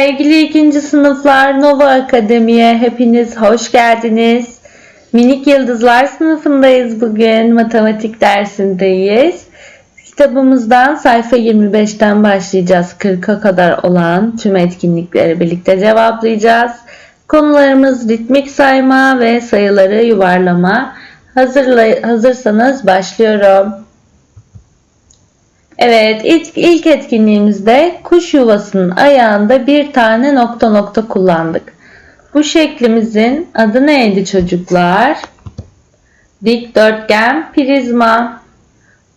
Sevgili ikinci sınıflar Nova Akademi'ye hepiniz hoş geldiniz. Minik Yıldızlar sınıfındayız bugün. Matematik dersindeyiz. Kitabımızdan sayfa 25'ten başlayacağız. 40'a kadar olan tüm etkinlikleri birlikte cevaplayacağız. Konularımız ritmik sayma ve sayıları yuvarlama. Hazırla, hazırsanız başlıyorum. Evet, ilk, ilk etkinliğimizde kuş yuvasının ayağında bir tane nokta nokta kullandık. Bu şeklimizin adı neydi çocuklar? Dikdörtgen prizma.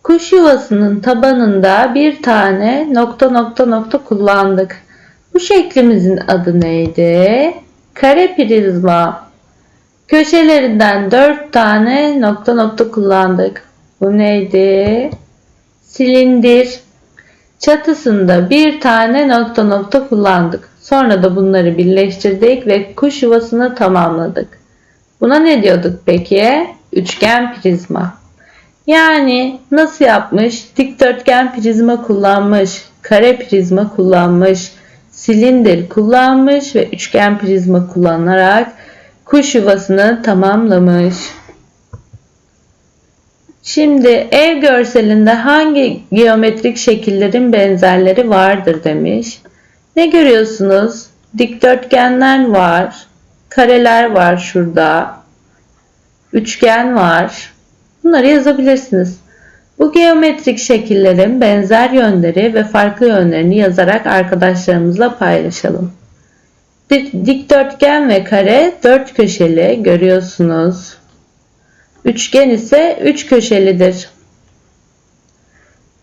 Kuş yuvasının tabanında bir tane nokta nokta nokta kullandık. Bu şeklimizin adı neydi? Kare prizma. Köşelerinden dört tane nokta nokta kullandık. Bu neydi? Silindir. Çatısında bir tane nokta nokta kullandık. Sonra da bunları birleştirdik ve kuş yuvasını tamamladık. Buna ne diyorduk peki? Üçgen prizma. Yani nasıl yapmış? Dikdörtgen prizma kullanmış, kare prizma kullanmış, silindir kullanmış ve üçgen prizma kullanarak kuş yuvasını tamamlamış. Şimdi ev görselinde hangi geometrik şekillerin benzerleri vardır demiş. Ne görüyorsunuz? Dikdörtgenler var. Kareler var şurada. Üçgen var. Bunları yazabilirsiniz. Bu geometrik şekillerin benzer yönleri ve farklı yönlerini yazarak arkadaşlarımızla paylaşalım. Dikdörtgen ve kare dört köşeli görüyorsunuz. Üçgen ise üç köşelidir.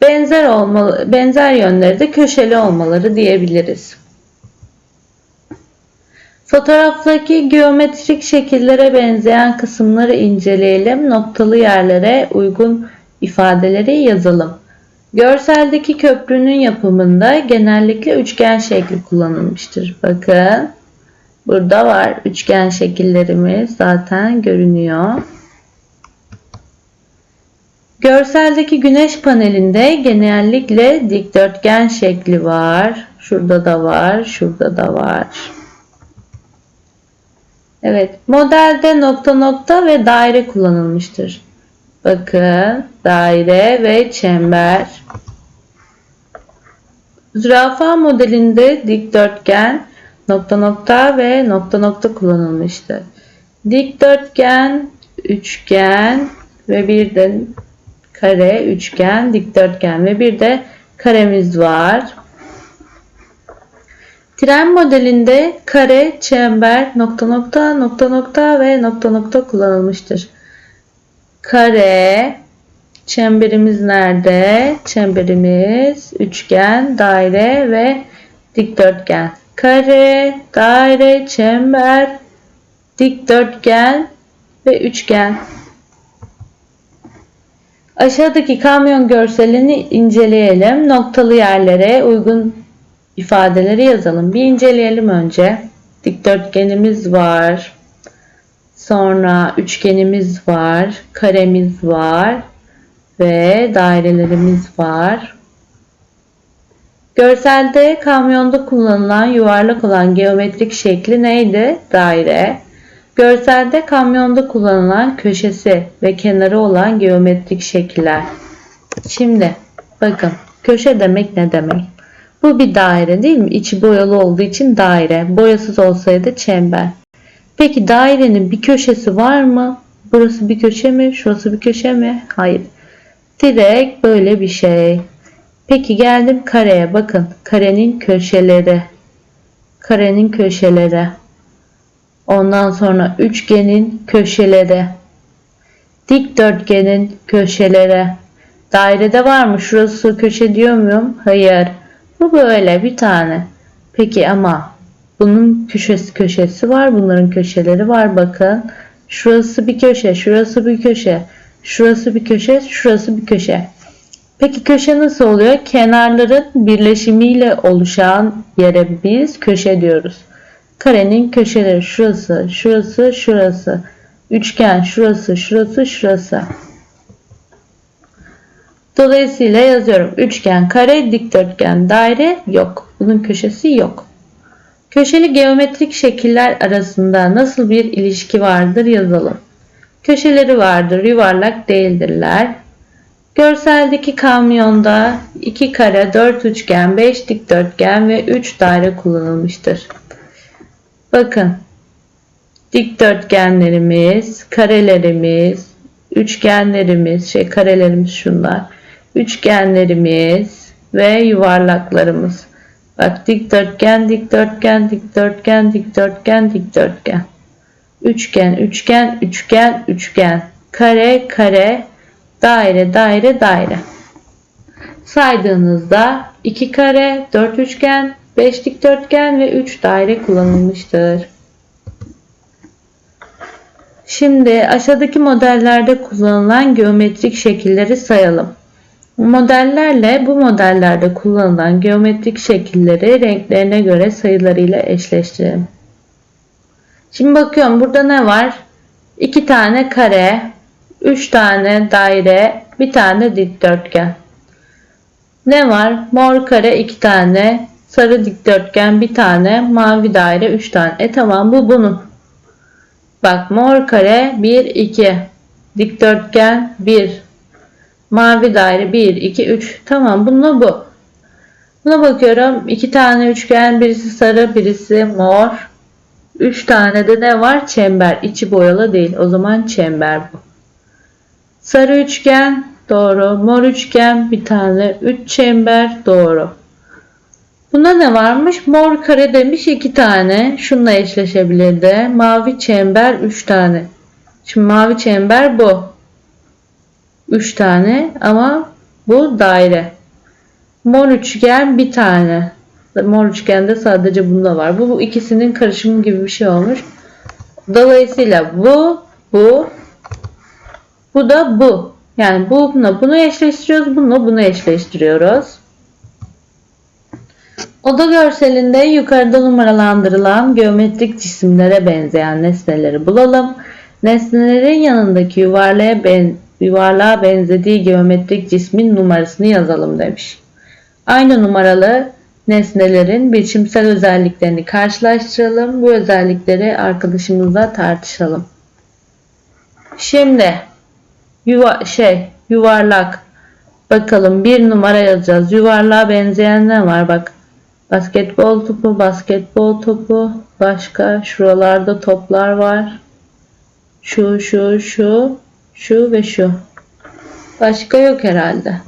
Benzer olmalı, benzer yönleri de köşeli olmaları diyebiliriz. Fotoğraftaki geometrik şekillere benzeyen kısımları inceleyelim. Noktalı yerlere uygun ifadeleri yazalım. Görseldeki köprünün yapımında genellikle üçgen şekli kullanılmıştır. Bakın burada var üçgen şekillerimiz zaten görünüyor. Görseldeki güneş panelinde genellikle dikdörtgen şekli var. Şurada da var, şurada da var. Evet, modelde nokta nokta ve daire kullanılmıştır. Bakın, daire ve çember. Zürafa modelinde dikdörtgen, nokta nokta ve nokta nokta kullanılmıştır. Dikdörtgen, üçgen ve bir de kare, üçgen, dikdörtgen ve bir de karemiz var. Tren modelinde kare, çember, nokta nokta, nokta nokta ve nokta nokta kullanılmıştır. Kare, çemberimiz nerede? Çemberimiz üçgen, daire ve dikdörtgen. Kare, daire, çember, dikdörtgen ve üçgen. Aşağıdaki kamyon görselini inceleyelim. Noktalı yerlere uygun ifadeleri yazalım. Bir inceleyelim önce. Dikdörtgenimiz var. Sonra üçgenimiz var. Karemiz var. Ve dairelerimiz var. Görselde kamyonda kullanılan yuvarlak olan geometrik şekli neydi? Daire. Görselde kamyonda kullanılan köşesi ve kenarı olan geometrik şekiller. Şimdi bakın köşe demek ne demek? Bu bir daire değil mi? İçi boyalı olduğu için daire. Boyasız olsaydı çember. Peki dairenin bir köşesi var mı? Burası bir köşe mi? Şurası bir köşe mi? Hayır. Direkt böyle bir şey. Peki geldim kareye. Bakın karenin köşeleri. Karenin köşeleri. Ondan sonra üçgenin köşeleri. Dikdörtgenin köşeleri. Dairede var mı? Şurası köşe diyor muyum? Hayır. Bu böyle bir tane. Peki ama bunun köşesi köşesi var. Bunların köşeleri var. Bakın. Şurası bir köşe. Şurası bir köşe. Şurası bir köşe. Şurası bir köşe. Peki köşe nasıl oluyor? Kenarların birleşimiyle oluşan yere biz köşe diyoruz. Karenin köşeleri şurası, şurası, şurası. Üçgen şurası, şurası, şurası. Dolayısıyla yazıyorum. Üçgen, kare, dikdörtgen, daire yok. Bunun köşesi yok. Köşeli geometrik şekiller arasında nasıl bir ilişki vardır yazalım. Köşeleri vardır, yuvarlak değildirler. Görseldeki kamyonda 2 kare, 4 üçgen, 5 dikdörtgen ve 3 daire kullanılmıştır. Bakın. Dikdörtgenlerimiz, karelerimiz, üçgenlerimiz, şey karelerimiz şunlar. Üçgenlerimiz ve yuvarlaklarımız. Bak dikdörtgen, dikdörtgen, dikdörtgen, dikdörtgen, dikdörtgen. Üçgen, üçgen, üçgen, üçgen. Kare, kare, daire, daire, daire. Saydığınızda 2 kare, 4 üçgen, 5 dikdörtgen ve 3 daire kullanılmıştır. Şimdi aşağıdaki modellerde kullanılan geometrik şekilleri sayalım. Modellerle bu modellerde kullanılan geometrik şekilleri renklerine göre sayılarıyla eşleştirelim. Şimdi bakıyorum burada ne var? 2 tane kare, 3 tane daire, bir tane dikdörtgen. Ne var? Mor kare 2 tane, sarı dikdörtgen bir tane, mavi daire 3 tane. E tamam bu bunun. Bak mor kare 1 2, dikdörtgen 1, mavi daire 1 2 3. Tamam bununla bu. Buna bakıyorum. 2 tane üçgen, birisi sarı, birisi mor. 3 tane de ne var? Çember. İçi boyalı değil. O zaman çember bu. Sarı üçgen doğru. Mor üçgen bir tane. 3 çember doğru. Bunda ne varmış? Mor kare demiş 2 tane. Şununla eşleşebilirdi. Mavi çember 3 tane. Şimdi mavi çember bu. 3 tane ama bu daire. Mor üçgen bir tane. Mor üçgende sadece bunda var. Bu, bu ikisinin karışımı gibi bir şey olmuş. Dolayısıyla bu, bu, bu da bu. Yani bununla bunu eşleştiriyoruz. Bununla bunu eşleştiriyoruz. Oda görselinde yukarıda numaralandırılan geometrik cisimlere benzeyen nesneleri bulalım. Nesnelerin yanındaki yuvarlığa, ben, yuvarlığa benzediği geometrik cismin numarasını yazalım demiş. Aynı numaralı nesnelerin biçimsel özelliklerini karşılaştıralım. Bu özellikleri arkadaşımızla tartışalım. Şimdi yuva, şey yuvarlak bakalım bir numara yazacağız. Yuvarlığa benzeyen ne var? Bak basketbol topu, basketbol topu. Başka şuralarda toplar var. Şu, şu, şu, şu ve şu. Başka yok herhalde.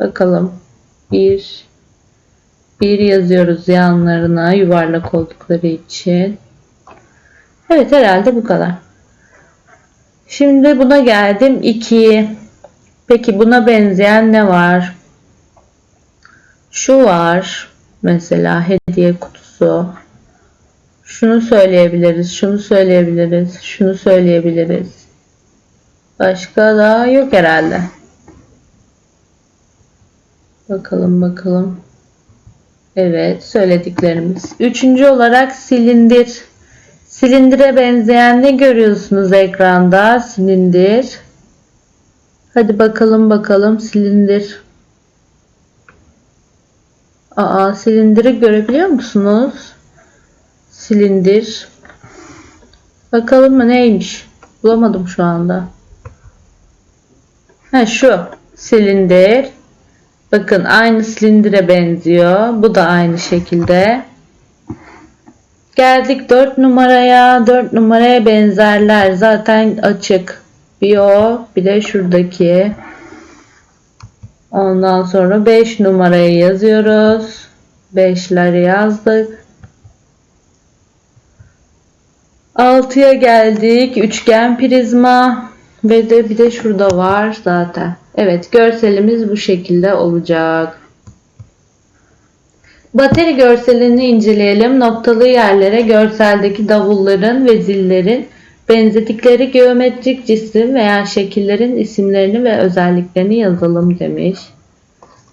Bakalım. Bir, bir yazıyoruz yanlarına yuvarlak oldukları için. Evet herhalde bu kadar. Şimdi buna geldim 2. Peki buna benzeyen ne var? Şu var. Mesela hediye kutusu. Şunu söyleyebiliriz, şunu söyleyebiliriz, şunu söyleyebiliriz. Başka da yok herhalde. Bakalım bakalım. Evet söylediklerimiz. Üçüncü olarak silindir. Silindire benzeyen ne görüyorsunuz ekranda? Silindir. Hadi bakalım bakalım silindir. Aa silindiri görebiliyor musunuz? Silindir. Bakalım mı neymiş? Bulamadım şu anda. Ha şu silindir. Bakın aynı silindire benziyor. Bu da aynı şekilde. Geldik 4 numaraya. 4 numaraya benzerler. Zaten açık. Bir o bir de şuradaki. Ondan sonra 5 numaraya yazıyoruz. 5'leri yazdık. 6'ya geldik. Üçgen prizma ve de bir de şurada var zaten. Evet görselimiz bu şekilde olacak. Bateri görselini inceleyelim. Noktalı yerlere görseldeki davulların ve zillerin benzetikleri geometrik cisim veya şekillerin isimlerini ve özelliklerini yazalım demiş.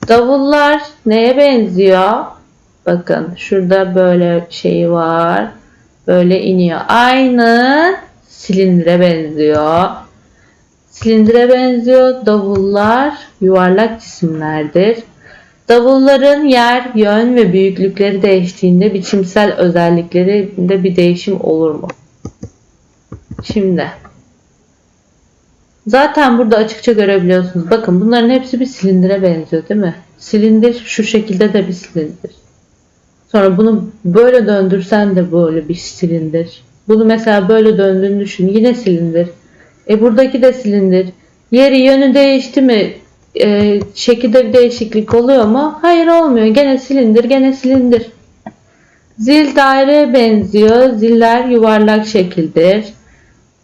Davullar neye benziyor? Bakın şurada böyle şey var. Böyle iniyor. Aynı silindire benziyor. Silindire benziyor. Davullar yuvarlak cisimlerdir. Davulların yer, yön ve büyüklükleri değiştiğinde biçimsel özelliklerinde bir değişim olur mu? Şimdi zaten burada açıkça görebiliyorsunuz. Bakın bunların hepsi bir silindire benziyor değil mi? Silindir şu şekilde de bir silindir. Sonra bunu böyle döndürsen de böyle bir silindir. Bunu mesela böyle döndüğünü düşün. Yine silindir. E buradaki de silindir. Yeri yönü değişti mi? E, şekilde bir değişiklik oluyor mu? Hayır olmuyor. Gene silindir, gene silindir. Zil daireye benziyor. Ziller yuvarlak şekildir.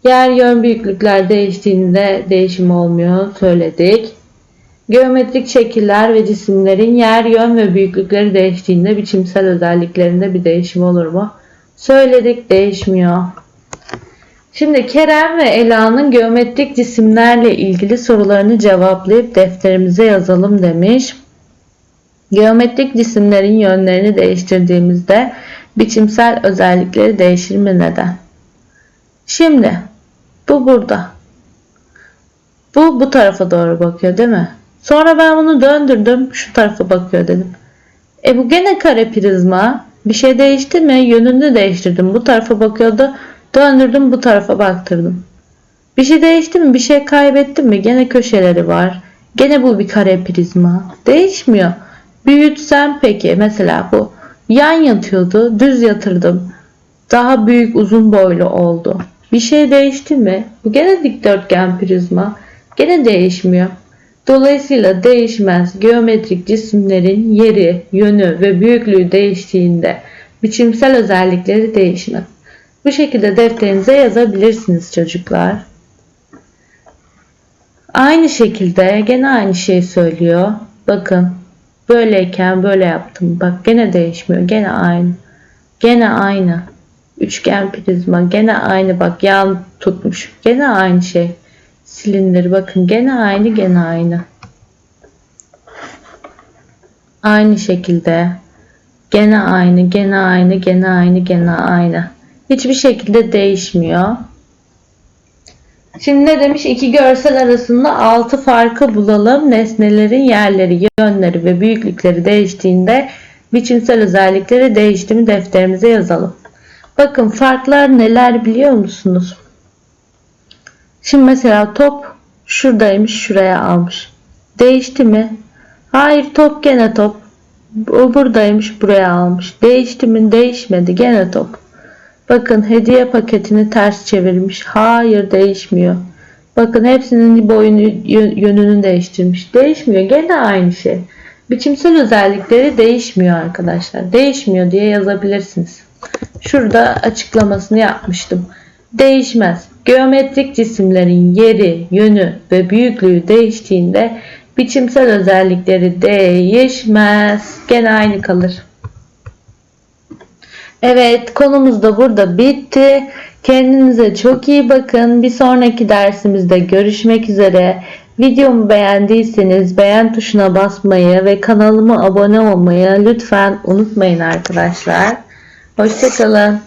Yer yön büyüklükler değiştiğinde değişim olmuyor söyledik. Geometrik şekiller ve cisimlerin yer yön ve büyüklükleri değiştiğinde biçimsel özelliklerinde bir değişim olur mu? Söyledik değişmiyor. Şimdi Kerem ve Ela'nın geometrik cisimlerle ilgili sorularını cevaplayıp defterimize yazalım demiş. Geometrik cisimlerin yönlerini değiştirdiğimizde biçimsel özellikleri değişir mi neden? Şimdi bu burada. Bu bu tarafa doğru bakıyor değil mi? Sonra ben bunu döndürdüm şu tarafa bakıyor dedim. E bu gene kare prizma. Bir şey değişti mi? Yönünü değiştirdim. Bu tarafa bakıyordu. Döndürdüm bu tarafa baktırdım. Bir şey değişti mi? Bir şey kaybettim mi? Gene köşeleri var. Gene bu bir kare prizma. Değişmiyor. Büyütsem peki mesela bu yan yatıyordu. Düz yatırdım. Daha büyük uzun boylu oldu. Bir şey değişti mi? Bu gene dikdörtgen prizma. Gene değişmiyor. Dolayısıyla değişmez geometrik cisimlerin yeri, yönü ve büyüklüğü değiştiğinde biçimsel özellikleri değişmez. Bu şekilde defterinize yazabilirsiniz çocuklar. Aynı şekilde gene aynı şeyi söylüyor. Bakın böyleyken böyle yaptım. Bak gene değişmiyor. Gene aynı. Gene aynı. Üçgen prizma gene aynı. Bak yan tutmuş. Gene aynı şey. Silindir bakın gene aynı gene aynı. Aynı şekilde. Gene aynı, gene aynı, gene aynı, gene aynı. Hiçbir şekilde değişmiyor. Şimdi ne demiş? İki görsel arasında altı farkı bulalım. Nesnelerin yerleri, yönleri ve büyüklükleri değiştiğinde biçimsel özellikleri değişti mi defterimize yazalım. Bakın farklar neler biliyor musunuz? Şimdi mesela top şuradaymış şuraya almış. Değişti mi? Hayır top gene top. O buradaymış buraya almış. Değişti mi? Değişmedi. Gene top. Bakın hediye paketini ters çevirmiş. Hayır değişmiyor. Bakın hepsinin boyunu yönünü değiştirmiş. Değişmiyor. Gene aynı şey. Biçimsel özellikleri değişmiyor arkadaşlar. Değişmiyor diye yazabilirsiniz. Şurada açıklamasını yapmıştım. Değişmez. Geometrik cisimlerin yeri, yönü ve büyüklüğü değiştiğinde biçimsel özellikleri değişmez. Gene aynı kalır. Evet konumuz da burada bitti. Kendinize çok iyi bakın. Bir sonraki dersimizde görüşmek üzere. Videomu beğendiyseniz beğen tuşuna basmayı ve kanalıma abone olmayı lütfen unutmayın arkadaşlar. Hoşçakalın.